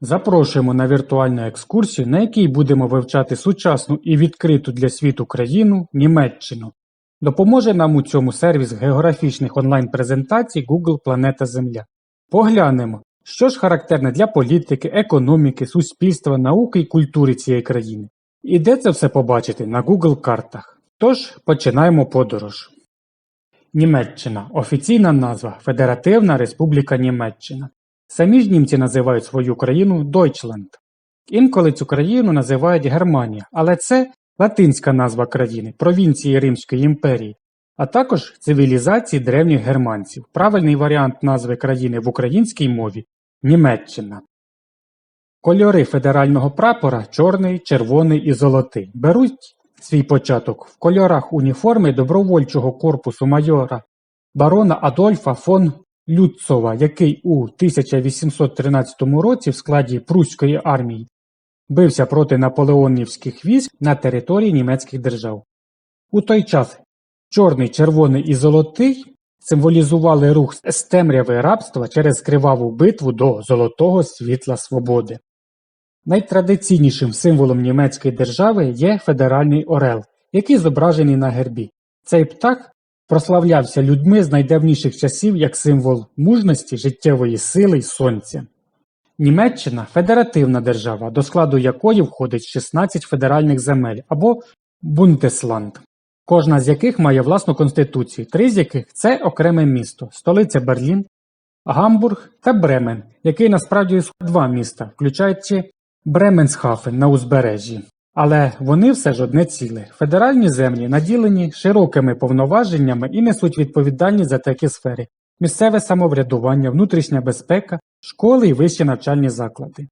Запрошуємо на віртуальну екскурсію, на якій будемо вивчати сучасну і відкриту для світу країну Німеччину. Допоможе нам у цьому сервіс географічних онлайн-презентацій Google Планета Земля. Поглянемо, що ж характерне для політики, економіки, суспільства, науки і культури цієї країни. І де це все побачити на Google картах. Тож починаємо подорож. Німеччина офіційна назва Федеративна Республіка Німеччина. Самі ж німці називають свою країну Deutschland. Інколи цю країну називають Германія, але це латинська назва країни, провінції Римської імперії, а також цивілізації древніх германців. Правильний варіант назви країни в українській мові Німеччина. Кольори федерального прапора чорний, червоний і золотий. Беруть свій початок в кольорах уніформи добровольчого корпусу майора барона Адольфа фон Люцова, який у 1813 році в складі Пруської армії бився проти наполеонівських військ на території німецьких держав. У той час чорний, червоний і золотий символізували рух з темряви рабства через криваву битву до золотого світла свободи. Найтрадиційнішим символом німецької держави є федеральний орел, який зображений на гербі. Цей птах прославлявся людьми з найдавніших часів як символ мужності, життєвої сили й сонця. Німеччина федеративна держава, до складу якої входить 16 федеральних земель або Бунтесланд, кожна з яких має власну конституцію, три з яких це окреме місто, столиця Берлін, Гамбург та Бремен, який насправді два міста, включаючи Бременсхафен на узбережжі. Але вони все ж одне ціле. Федеральні землі наділені широкими повноваженнями і несуть відповідальність за такі сфери: місцеве самоврядування, внутрішня безпека, школи і вищі навчальні заклади.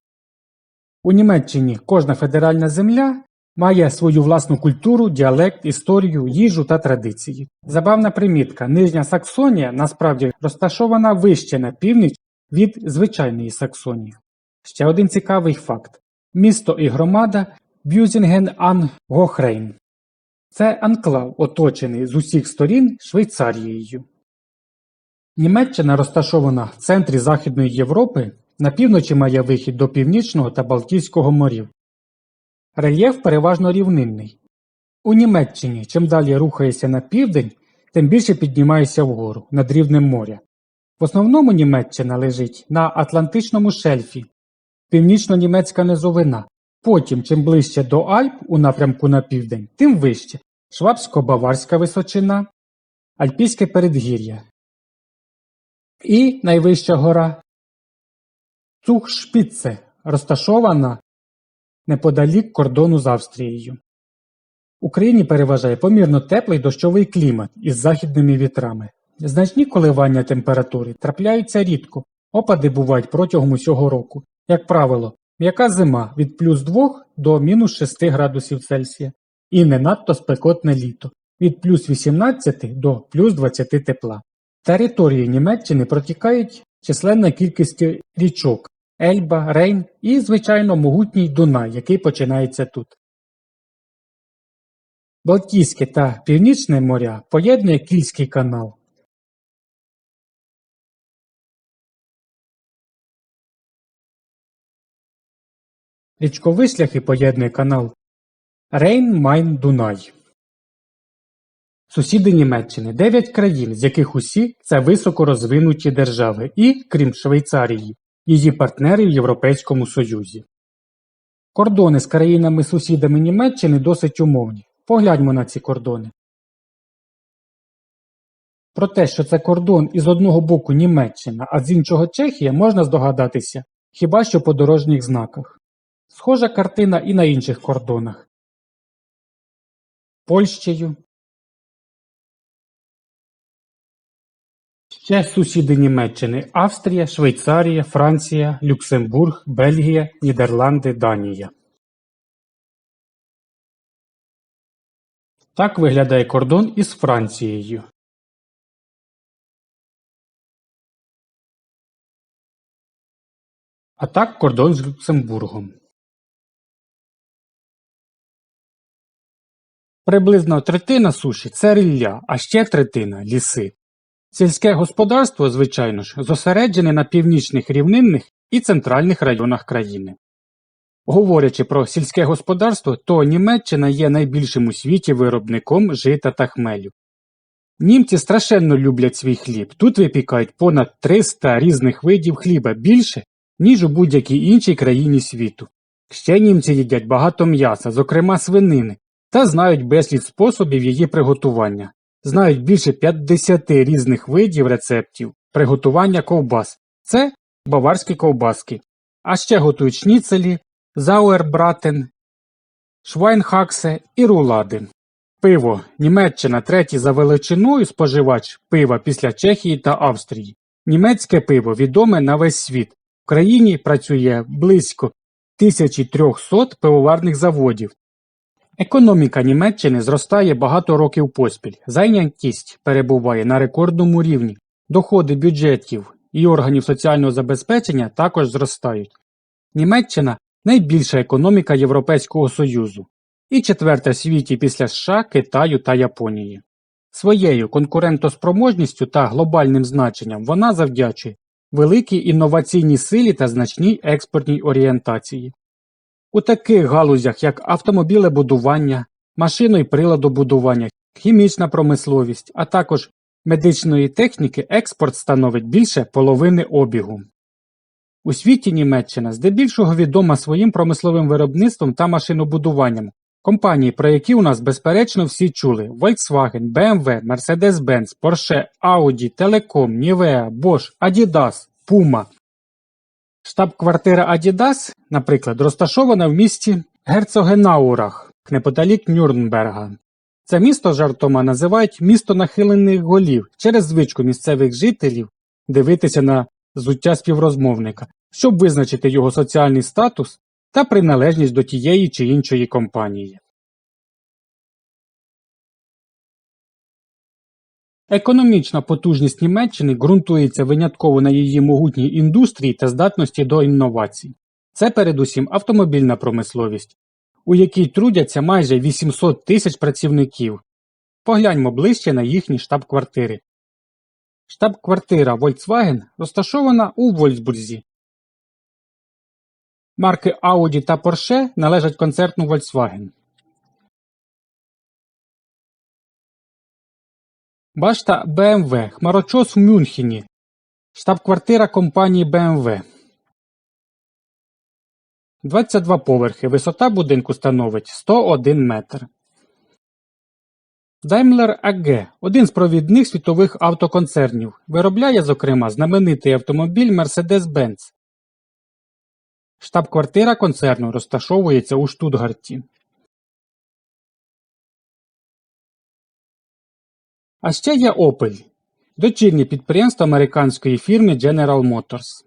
У Німеччині кожна федеральна земля має свою власну культуру, діалект, історію, їжу та традиції. Забавна примітка: Нижня Саксонія насправді розташована вище на північ від звичайної Саксонії. Ще один цікавий факт: місто і громада Бюзінген ан Гохрейн. Це анклав, оточений з усіх сторін Швейцарією. Німеччина розташована в центрі Західної Європи, на півночі має вихід до Північного та Балтійського морів. Рельєф переважно рівнинний. У Німеччині чим далі рухаєшся на південь, тим більше піднімаєшся вгору над рівнем моря. В основному Німеччина лежить на Атлантичному шельфі, північно-німецька низовина. Потім, чим ближче до Альп у напрямку на південь, тим вище Швабсько-Баварська височина, Альпійське передгір'я. І найвища гора Цухшпіце, розташована неподалік кордону з Австрією. Україні переважає помірно теплий дощовий клімат із західними вітрами. Значні коливання температури трапляються рідко, опади бувають протягом усього року. Як правило, м'яка зима від плюс 2 до мінус 6 градусів Цельсія і не надто спекотне літо від плюс 18 до плюс 20 тепла. Території Німеччини протікають численна кількість річок Ельба, Рейн і, звичайно, могутній Дунай, який починається тут. Балтійське та Північне моря поєднує Кільський канал. Річкові шляхи поєднує канал Рейн-Майн-Дунай. Сусіди Німеччини – 9 країн, з яких усі це високорозвинуті держави і, крім Швейцарії, її партнери в Європейському Союзі. Кордони з країнами-сусідами Німеччини досить умовні. Погляньмо на ці кордони. Про те, що це кордон із одного боку Німеччина, а з іншого Чехія, можна здогадатися хіба що по дорожніх знаках. Схожа картина і на інших кордонах. Польщею. Ще сусіди Німеччини – Австрія, Швейцарія, Франція, Люксембург, Бельгія, Нідерланди, Данія. Так виглядає кордон із Францією. А так кордон з Люксембургом. Приблизно третина суші – це рілля, а ще третина – ліси. Сільське господарство, звичайно ж, зосереджене на північних рівнинних і центральних районах країни. Говорячи про сільське господарство, то Німеччина є найбільшим у світі виробником жита та хмелю. Німці страшенно люблять свій хліб. Тут випікають понад 300 різних видів хліба більше, ніж у будь-якій іншій країні світу. Ще німці їдять багато м'яса, зокрема свинини, та знають безліч способів її приготування. Знають більше 50 різних видів рецептів приготування ковбас. Це баварські ковбаски. А ще готують шніцелі, зауербратен, швайнхаксе і рулади. Пиво. Німеччина третій за величиною споживач пива після Чехії та Австрії. Німецьке пиво відоме на весь світ. В країні працює близько 1300 пивоварних заводів. Економіка Німеччини зростає багато років поспіль. Зайнятість перебуває на рекордному рівні. Доходи бюджетів і органів соціального забезпечення також зростають. Німеччина найбільша економіка Європейського Союзу і четверта в світі після США, Китаю та Японії. Своєю конкурентоспроможністю та глобальним значенням вона завдячує великій інноваційній силі та значній експортній орієнтації. У таких галузях, як автомобілебудування, машино- і приладобудування, хімічна промисловість, а також медичної техніки експорт становить більше половини обігу. У світі Німеччина здебільшого відома своїм промисловим виробництвом та машинобудуванням. Компанії, про які у нас безперечно всі чули Volkswagen, BMW, Mercedes-Benz, Porsche, Audi, Telecom, Nivea, Bosch, Adidas, Puma. Штаб-квартира Adidas, наприклад, розташована в місті Герцогенаурах, неподалік Нюрнберга. Це місто жартома називають місто нахилених голів через звичку місцевих жителів дивитися на зуття співрозмовника, щоб визначити його соціальний статус та приналежність до тієї чи іншої компанії. Економічна потужність Німеччини ґрунтується винятково на її могутній індустрії та здатності до інновацій. Це передусім автомобільна промисловість, у якій трудяться майже 800 тисяч працівників. Погляньмо ближче на їхні штаб-квартири. Штаб-квартира Volkswagen розташована у Вольсбурзі. Марки Audi та Porsche належать концерну Volkswagen. Башта BMW Хмарочос в Мюнхені. Штаб-квартира компанії BMW. 22 поверхи. Висота будинку становить 101 метр. Daimler AG – один з провідних світових автоконцернів. Виробляє, зокрема, знаменитий автомобіль Mercedes-Benz. Штаб-квартира концерну розташовується у Штутгарті. А ще є Opel – дочірнє підприємство американської фірми General Motors.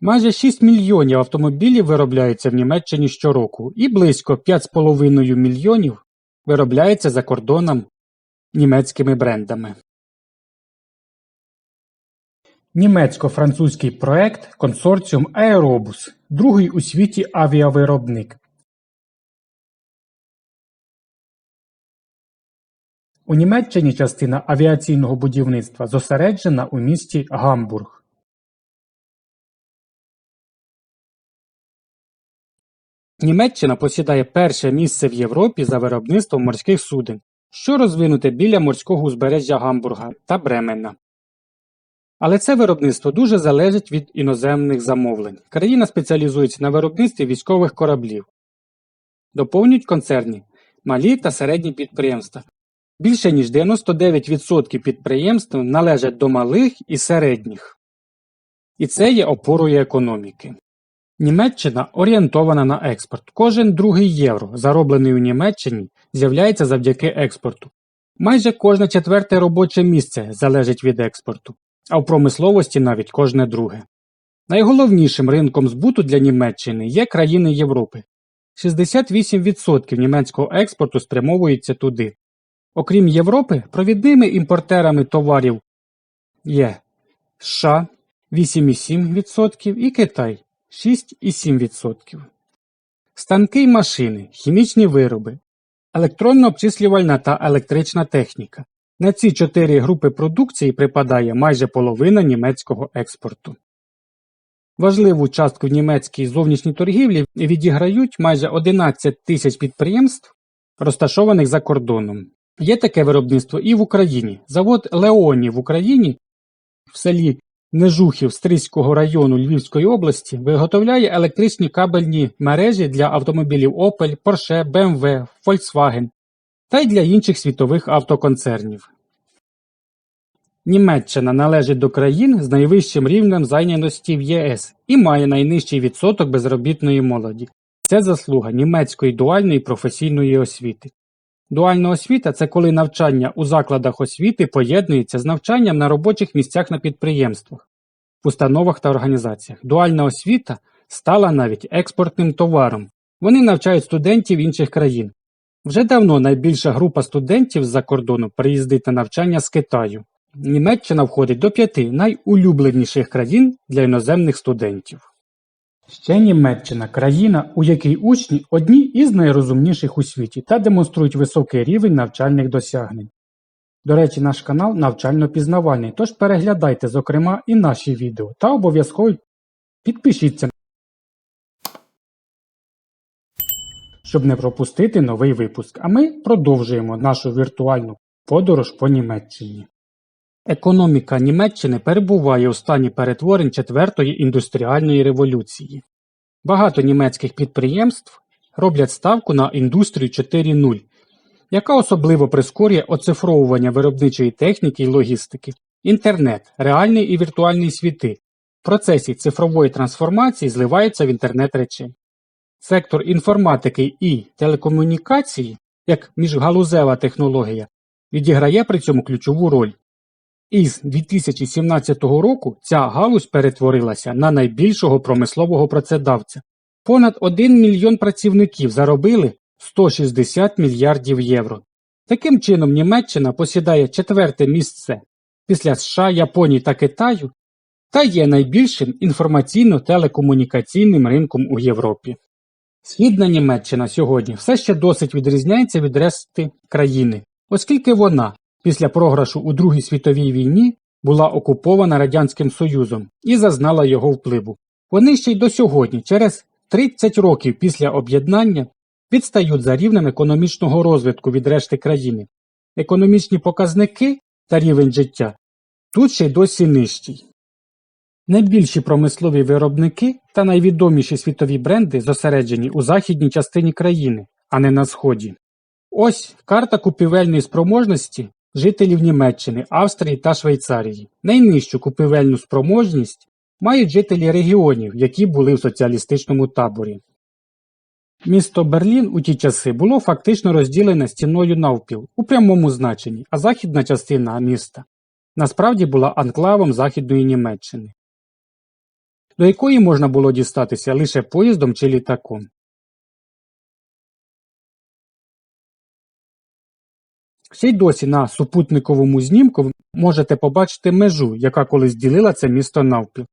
Майже 6 мільйонів автомобілів виробляється в Німеччині щороку і близько 5,5 мільйонів виробляється за кордоном німецькими брендами. Німецько-французький проект консорціум Аеробус – другий у світі авіавиробник. У Німеччині частина авіаційного будівництва зосереджена у місті Гамбург. Німеччина посідає перше місце в Європі за виробництвом морських суден, що розвинуте біля морського узбережжя Гамбурга та Бремена. Але це виробництво дуже залежить від іноземних замовлень. Країна спеціалізується на виробництві військових кораблів. Доповнюють концерні малі та середні підприємства. Більше ніж 99% підприємств належать до малих і середніх. І це є опорою економіки. Німеччина орієнтована на експорт. Кожен другий євро, зароблений у Німеччині, з'являється завдяки експорту. Майже кожне четверте робоче місце залежить від експорту, а в промисловості навіть кожне друге. Найголовнішим ринком збуту для Німеччини є країни Європи. 68% німецького експорту спрямовується туди. Окрім Європи, провідними імпортерами товарів є США 8,7% і Китай 6,7%. Станки й машини, хімічні вироби, електронно-обчислювальна та електрична техніка. На ці чотири групи продукції припадає майже половина німецького експорту. Важливу частку в німецькій зовнішній торгівлі відіграють майже 11 тисяч підприємств, розташованих за кордоном. Є таке виробництво і в Україні. Завод Леоні в Україні в селі Нежухів Стрийського району Львівської області виготовляє електричні кабельні мережі для автомобілів Opel, Porsche, BMW, Volkswagen та й для інших світових автоконцернів. Німеччина належить до країн з найвищим рівнем зайнятості в ЄС і має найнижчий відсоток безробітної молоді. Це заслуга німецької дуальної професійної освіти. Дуальна освіта це коли навчання у закладах освіти поєднується з навчанням на робочих місцях на підприємствах, установах та організаціях. Дуальна освіта стала навіть експортним товаром. Вони навчають студентів інших країн. Вже давно найбільша група студентів з-за кордону приїздить на навчання з Китаю. Німеччина входить до п'яти найулюбленіших країн для іноземних студентів. Ще Німеччина країна, у якій учні одні із найрозумніших у світі та демонструють високий рівень навчальних досягнень. До речі, наш канал навчально-пізнавальний, тож переглядайте, зокрема, і наші відео та обов'язково підпишіться, щоб не пропустити новий випуск. А ми продовжуємо нашу віртуальну подорож по Німеччині. Економіка Німеччини перебуває у стані перетворень четвертої індустріальної революції. Багато німецьких підприємств роблять ставку на індустрію 4.0, яка особливо прискорює оцифровування виробничої техніки і логістики, інтернет, реальний і віртуальний світи. В процесі цифрової трансформації зливаються в інтернет речей. Сектор інформатики і телекомунікації, як міжгалузева технологія, відіграє при цьому ключову роль. Із 2017 року ця галузь перетворилася на найбільшого промислового працедавця. Понад 1 мільйон працівників заробили 160 мільярдів євро. Таким чином Німеччина посідає четверте місце після США, Японії та Китаю та є найбільшим інформаційно-телекомунікаційним ринком у Європі. Східна Німеччина сьогодні все ще досить відрізняється від решти країни, оскільки вона після програшу у Другій світовій війні була окупована Радянським Союзом і зазнала його впливу. Вони ще й до сьогодні, через 30 років після об'єднання, відстають за рівнем економічного розвитку від решти країни. Економічні показники та рівень життя тут ще й досі нижчий. Найбільші промислові виробники та найвідоміші світові бренди зосереджені у західній частині країни, а не на сході. Ось карта купівельної спроможності жителів Німеччини, Австрії та Швейцарії. Найнижчу купівельну спроможність мають жителі регіонів, які були в соціалістичному таборі. Місто Берлін у ті часи було фактично розділене стіною навпіл у прямому значенні, а західна частина міста насправді була анклавом Західної Німеччини, до якої можна було дістатися лише поїздом чи літаком. Ще й досі на супутниковому знімку можете побачити межу, яка колись ділила це місто навпіл.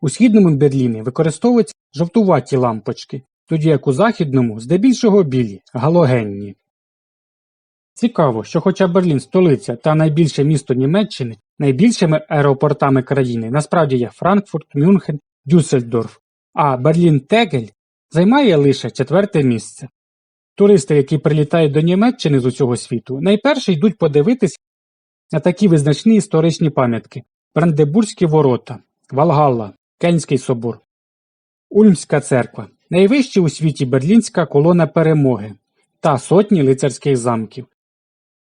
У східному Берліні використовуються жовтуваті лампочки, тоді як у західному здебільшого білі, галогенні. Цікаво, що хоча Берлін столиця та найбільше місто Німеччини, найбільшими аеропортами країни насправді є Франкфурт, Мюнхен, Дюссельдорф, а Берлін-Тегель займає лише четверте місце. Туристи, які прилітають до Німеччини з усього світу, найперше йдуть подивитись на такі визначні історичні пам'ятки Брандебурзькі ворота, Валгалла, Кельнський собор, Ульмська церква, найвища у світі Берлінська колона перемоги та сотні лицарських замків.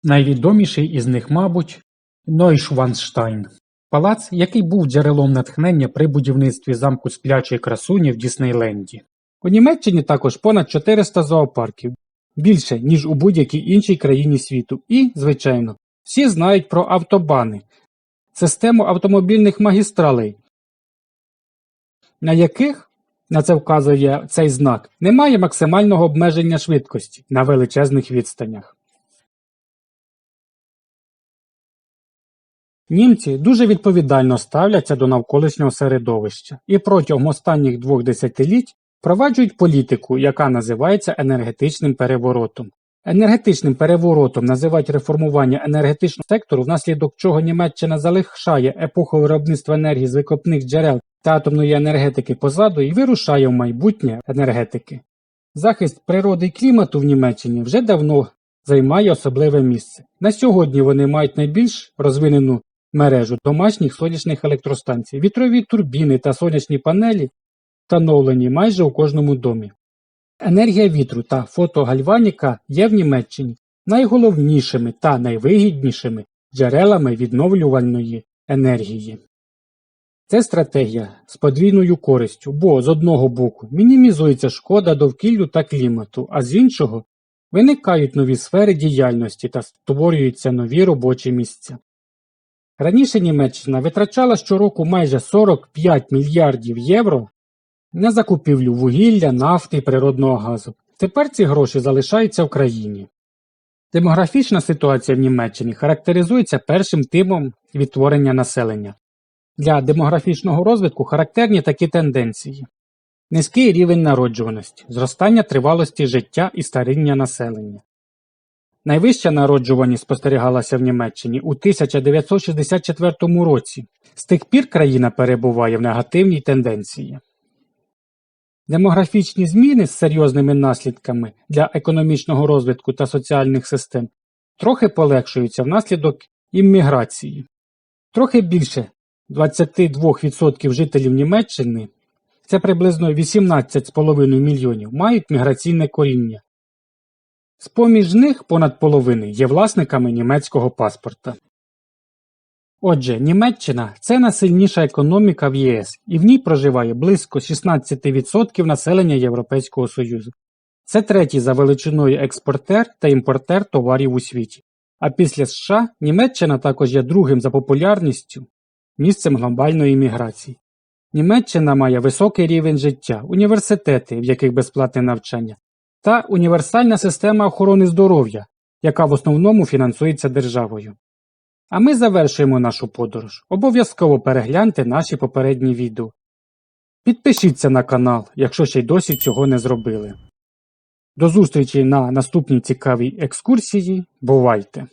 Найвідоміший із них, мабуть, Нойшванштайн – палац, який був джерелом натхнення при будівництві замку сплячої красуні в Діснейленді. У Німеччині також понад 400 зоопарків, більше, ніж у будь-якій іншій країні світу. І, звичайно, всі знають про автобани – систему автомобільних магістралей, на яких, на це вказує цей знак, немає максимального обмеження швидкості на величезних відстанях. Німці дуже відповідально ставляться до навколишнього середовища і протягом останніх двох десятиліть впроваджують політику, яка називається енергетичним переворотом. Енергетичним переворотом називають реформування енергетичного сектору, внаслідок чого Німеччина залишає епоху виробництва енергії з викопних джерел та атомної енергетики позаду і вирушає в майбутнє енергетики. Захист природи і клімату в Німеччині вже давно займає особливе місце. На сьогодні вони мають найбільш розвинену мережу домашніх сонячних електростанцій. Вітрові турбіни та сонячні панелі встановлені майже у кожному домі. Енергія вітру та фотогальваніка є в Німеччині найголовнішими та найвигіднішими джерелами відновлювальної енергії. Це стратегія з подвійною користю, бо з одного боку мінімізується шкода довкіллю та клімату, а з іншого виникають нові сфери діяльності та створюються нові робочі місця. Раніше Німеччина витрачала щороку майже 45 мільярдів євро на закупівлю вугілля, нафти і природного газу. Тепер ці гроші залишаються в країні. Демографічна ситуація в Німеччині характеризується першим типом відтворення населення. Для демографічного розвитку характерні такі тенденції: низький рівень народжуваності, зростання тривалості життя і старіння населення. Найвища народжуваність спостерігалася в Німеччині у 1964 році. З тих пір країна перебуває в негативній тенденції. Демографічні зміни з серйозними наслідками для економічного розвитку та соціальних систем трохи полегшуються внаслідок імміграції. Трохи більше 22% жителів Німеччини, це приблизно 18,5 мільйонів, мають міграційне коріння. З-поміж них понад половини є власниками німецького паспорта. Отже, Німеччина це найсильніша економіка в ЄС, і в ній проживає близько 16% населення Європейського Союзу. Це третій за величиною експортер та імпортер товарів у світі. А після США Німеччина також є другим за популярністю місцем глобальної міграції. Німеччина має високий рівень життя, університети, в яких безплатне навчання, та універсальна система охорони здоров'я, яка в основному фінансується державою. А ми завершуємо нашу подорож. Обов'язково перегляньте наші попередні відео. Підпишіться на канал, якщо ще й досі цього не зробили. До зустрічі на наступній цікавій екскурсії. Бувайте!